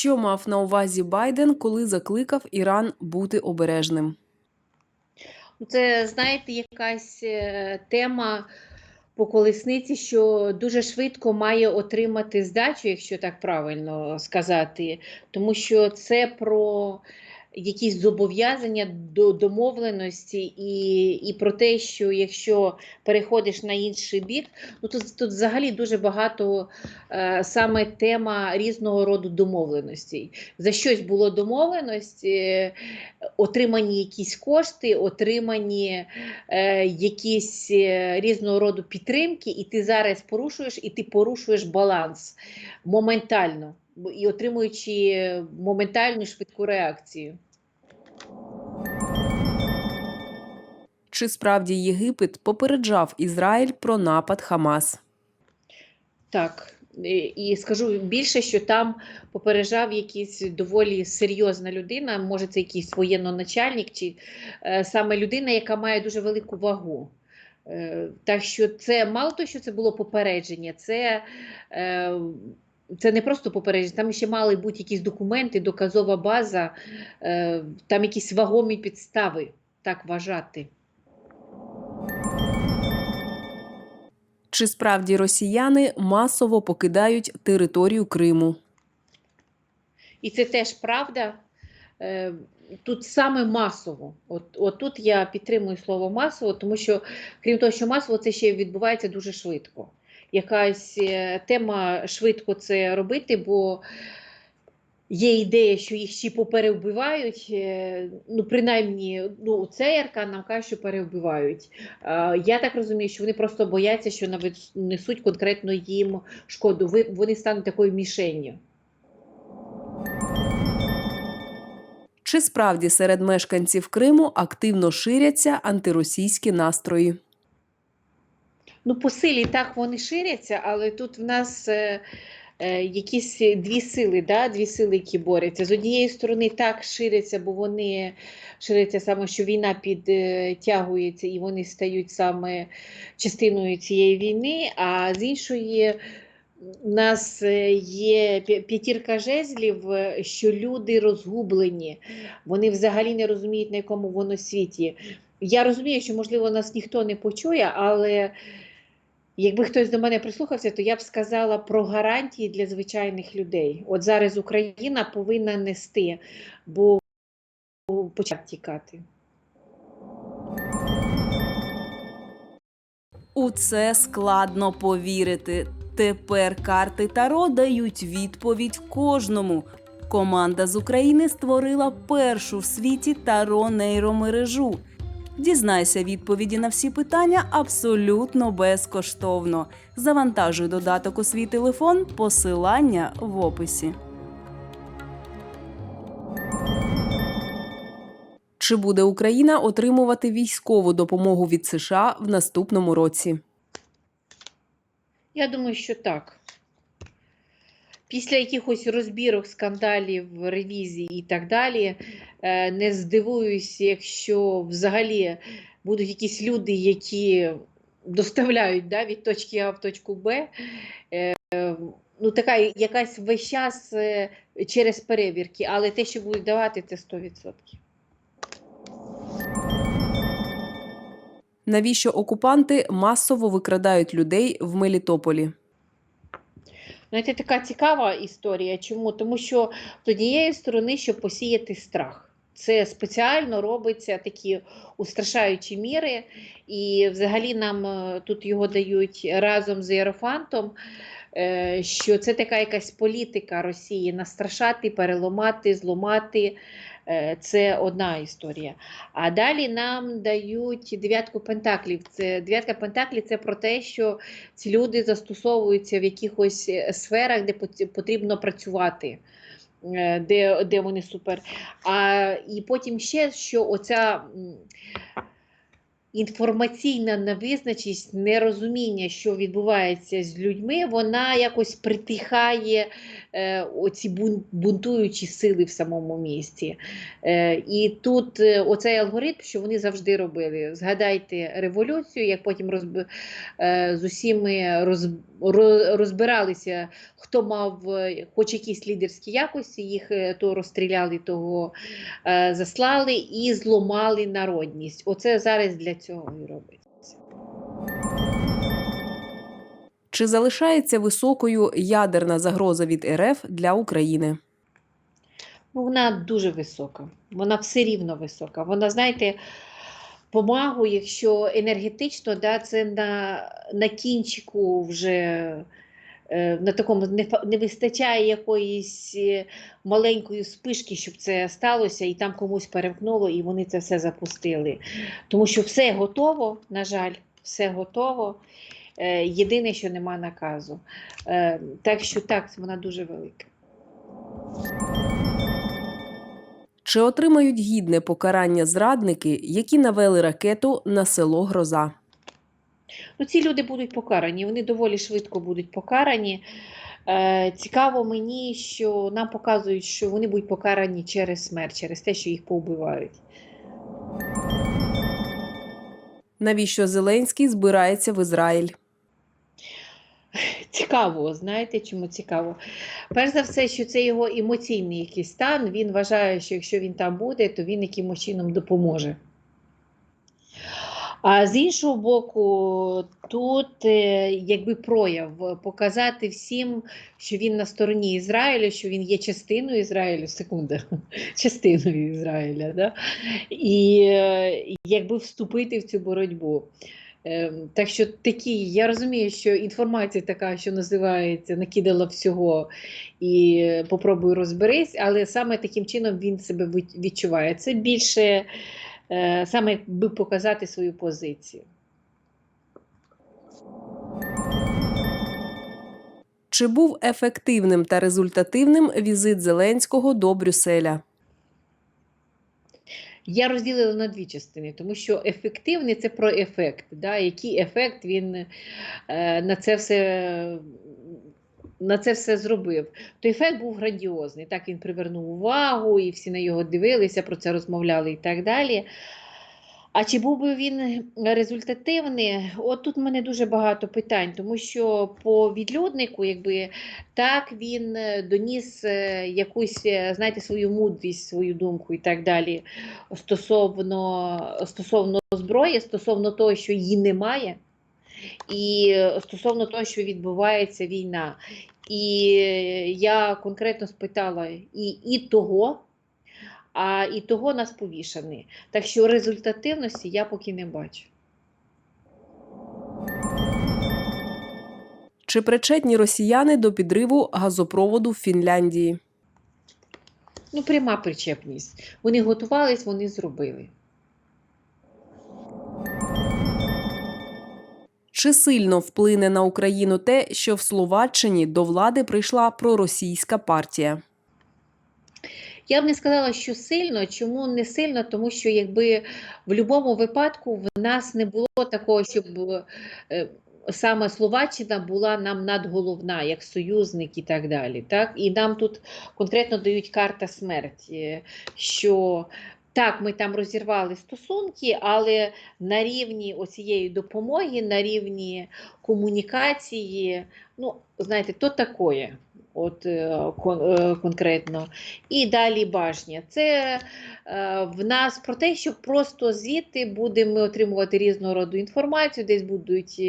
Що мав на увазі Байден, коли закликав Іран бути обережним? Ну, Це, знаєте, якась е, тема по колесниці, що дуже швидко має отримати здачу, якщо так правильно сказати, тому що це про якісь зобов'язання до домовленості і, і про те, що якщо переходиш на інший бік, ну тут, тут взагалі дуже багато е, саме тема різного роду домовленостей. За щось було домовленість, е, отримані якісь кошти, отримані е, якісь е, різного роду підтримки, і ти зараз порушуєш, і ти порушуєш баланс моментально, і отримуючи моментальну швидку реакцію. Чи справді Єгипет попереджав Ізраїль про напад Хамас? Так. І скажу більше, що там попереджав якийсь доволі серйозна людина, може це якийсь воєнноначальник, чи е, саме людина, яка має дуже велику вагу. Е, так що це мало того, що це було попередження, це, е, це не просто попередження, там ще мали бути якісь документи, доказова база, е, там якісь вагомі підстави так вважати. Чи справді росіяни масово покидають територію Криму? І це теж правда. Е, Тут саме масово. От, от тут я підтримую слово масово, тому що, крім того, що масово, це ще відбувається дуже швидко. Якась е, тема швидко це робити, бо є ідея, що їх ще поперевбивають. е, Ну, принаймні, ну, ЦРК нам каже, що перевбивають. Я так розумію, що вони просто бояться, що несуть конкретно їм шкоду. Вони стануть такою мішенню. Чи справді серед мешканців Криму активно ширяться антиросійські настрої? Ну, по силі так вони ширяться, але тут в нас е, е, якісь дві сили, да? дві сили, які борються. З однієї сторони, так ширяться, бо вони ширяться саме, що війна підтягується і вони стають саме частиною цієї війни, а з іншої. У нас е, є п'ятірка жезлів, е, що люди розгублені, вони взагалі не розуміють, на якому воно світі. Я розумію, що, можливо, нас ніхто не почує, але якби хтось до мене прислухався, то я б сказала про гарантії для звичайних людей. От зараз Україна повинна нести, бо почав тікати. У це складно повірити. Тепер карти Таро дають відповідь кожному. Команда з України створила першу в світі Таро нейромережу. Дізнайся відповіді на всі питання абсолютно безкоштовно. Завантажуй додаток у свій телефон, посилання в описі. Чи буде Україна отримувати військову допомогу від США в наступному році? Я думаю, що так. Після якихось розбірок, скандалів, ревізій і так далі, е, не здивуюсь, якщо взагалі будуть якісь люди, які доставляють да, від точки А в точку Б. е, Ну, така якась весь час е, через перевірки, але те, що будуть давати, це 100%. Навіщо окупанти масово викрадають людей в Мелітополі? Знаєте, така цікава історія. Чому? Тому що з однієї сторони, щоб посіяти страх. Це спеціально робиться такі устрашаючі міри, і взагалі нам е, тут його дають разом з Єрофантом, е, що це така якась політика Росії настрашати, переломати, зламати. Е, Це одна історія. А далі нам дають дев'ятку пентаклів. Це дев'ятка пентаклів це про те, що ці люди застосовуються в якихось е, сферах, де потрібно працювати, е, де, де вони супер. А і потім ще, що оця інформаційна невизначеність, нерозуміння, що відбувається з людьми, вона якось притихає е, оці бунтуючі сили в самому місті. Е, і тут е, оцей алгоритм, що вони завжди робили. Згадайте революцію, як потім розб... е, з усіми роз... розбиралися, хто мав е, хоч якісь лідерські якості, їх е, то розстріляли, того е, заслали і зламали народність. Оце зараз для цього і робиться. Чи залишається високою ядерна загроза від РФ для України? Ну, вона дуже висока, вона все рівно висока. Вона, знаєте, помагу, якщо енергетично, да, це на, на кінчику вже на такому не, вистачає якоїсь е, маленької спишки, щоб це сталося, і там комусь перемкнуло, і вони це все запустили. Тому що все готово, на жаль, все готово. Е, Єдине, що нема наказу. Е, Так що так, вона дуже велика. Чи отримають гідне покарання зрадники, які навели ракету на село Гроза? Ну, ці люди будуть покарані, вони доволі швидко будуть покарані. Е, цікаво мені, що нам показують, що вони будуть покарані через смерть, через те, що їх повбивають. Навіщо Зеленський збирається в Ізраїль? Цікаво, знаєте, чому цікаво? Перш за все, що це його емоційний якийсь стан. Він вважає, що якщо він там буде, то він якимось чином допоможе. А з іншого боку, тут е, якби прояв показати всім, що він на стороні Ізраїлю, що він є частиною Ізраїлю, секунда, частиною Ізраїля, да? і е, якби вступити в цю боротьбу. Ем, Так що такі, я розумію, що інформація така, що називається накидала всього і е, попробуй розберись, але саме таким чином він себе відчуває. Це більше е, саме якби показати свою позицію. Чи був ефективним та результативним візит Зеленського до Брюсселя? Я розділила на дві частини, тому що ефективний це про ефект. Да? Який ефект він е, на це все. На це все зробив. То ефект був грандіозний. Так він привернув увагу, і всі на його дивилися, про це розмовляли і так далі. А чи був би він результативний? От тут в мене дуже багато питань, тому що по відлюднику, якби так він е, доніс е, якусь, е, знаєте, свою мудрість, свою думку і так далі стосовно, стосовно зброї, стосовно того, що її немає, і стосовно того, що відбувається війна. І я конкретно спитала і, і того, а і того нас повішані. Так що результативності я поки не бачу. Чи причетні росіяни до підриву газопроводу в Фінляндії? Ну, пряма причепність. Вони готувались, вони зробили. Чи сильно вплине на Україну те, що в Словаччині до влади прийшла проросійська партія? Я б не сказала, що сильно. Чому не сильно? Тому що якби в будь-якому випадку в нас не було такого, щоб е, саме Словаччина була нам надголовна, як союзник і так далі. Так? І нам тут конкретно дають карта смерті, що так, ми там розірвали стосунки, але на рівні оцієї допомоги, на рівні комунікації, ну, знаєте, то такое. От е, е, конкретно. І далі башня. Це е, в нас про те, що просто звідти будемо отримувати різного роду інформацію, десь будуть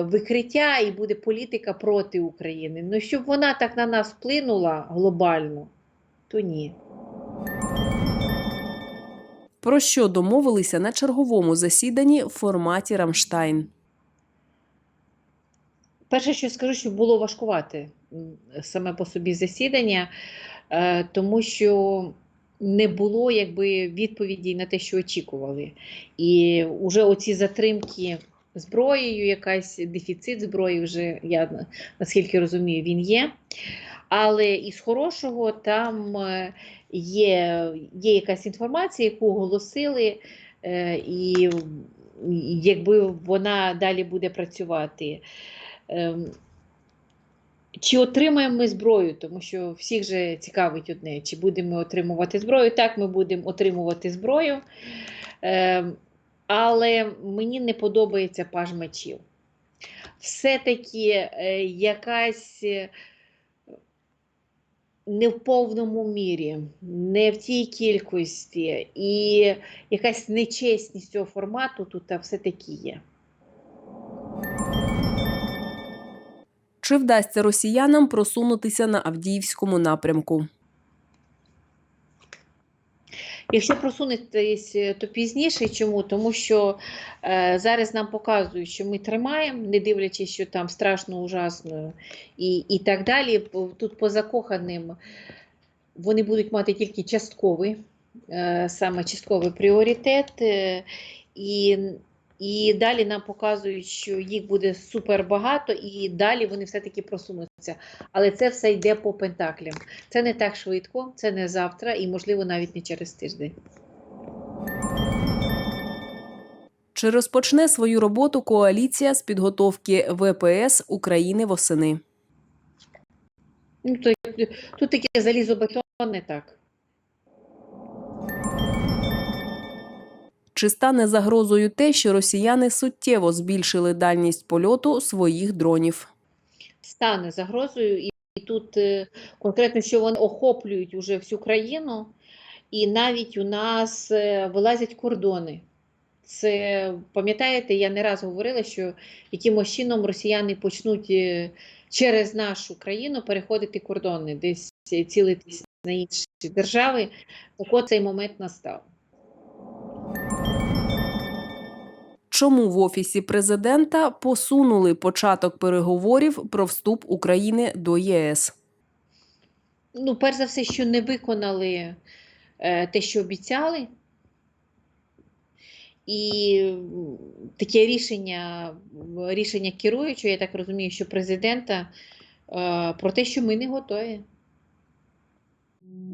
викриття і буде політика проти України. Ну, щоб вона так на нас вплинула глобально, то ні. Про що домовилися на черговому засіданні в форматі Рамштайн? Перше, що скажу, що було важкувати саме по собі засідання, е, тому що не було якби відповіді на те, що очікували. І вже оці затримки зброєю, якась дефіцит зброї, вже я наскільки розумію, він є. Але із хорошого там е, є, є якась інформація, яку оголосили Е, І якби вона далі буде працювати. Ем, Чи отримаємо ми зброю, тому що всіх же цікавить одне, чи будемо отримувати зброю. Так, ми будемо отримувати зброю, Ем, але мені не подобається паж мечів. Все-таки е, якась е, не в повному мірі, не в тій кількості, і якась нечесність цього формату тут все-таки є. Чи вдасться росіянам просунутися на Авдіївському напрямку? Якщо просунутись, е, то пізніше. Чому? Тому що е, зараз нам показують, що ми тримаємо, не дивлячись, що там страшно, ужасно і, і так далі. Тут по закоханим вони будуть мати тільки частковий, е, саме частковий пріоритет. Е, і, і далі нам показують, що їх буде супер багато, і далі вони все-таки просунуться. Але це все йде по пентаклям. Це не так швидко, це не завтра, і можливо навіть не через тиждень. Чи розпочне свою роботу коаліція з підготовки ВПС України восени? Ну, то, тут таке залізобетонне так. Чи стане загрозою те, що росіяни суттєво збільшили дальність польоту своїх дронів? Стане загрозою, і, тут е, конкретно, що вони охоплюють уже всю країну, і навіть у нас е, вилазять кордони. Це пам'ятаєте, я не раз говорила, що якимось чином росіяни почнуть е, через нашу країну переходити кордони, десь цілитись на інші держави. Так от цей момент настав. Чому в офісі президента посунули початок переговорів про вступ України до ЄС? Ну, перш за все, що не виконали е, те, що обіцяли. І таке рішення, рішення керуючого, я так розумію, що президента е, про те, що ми не готові.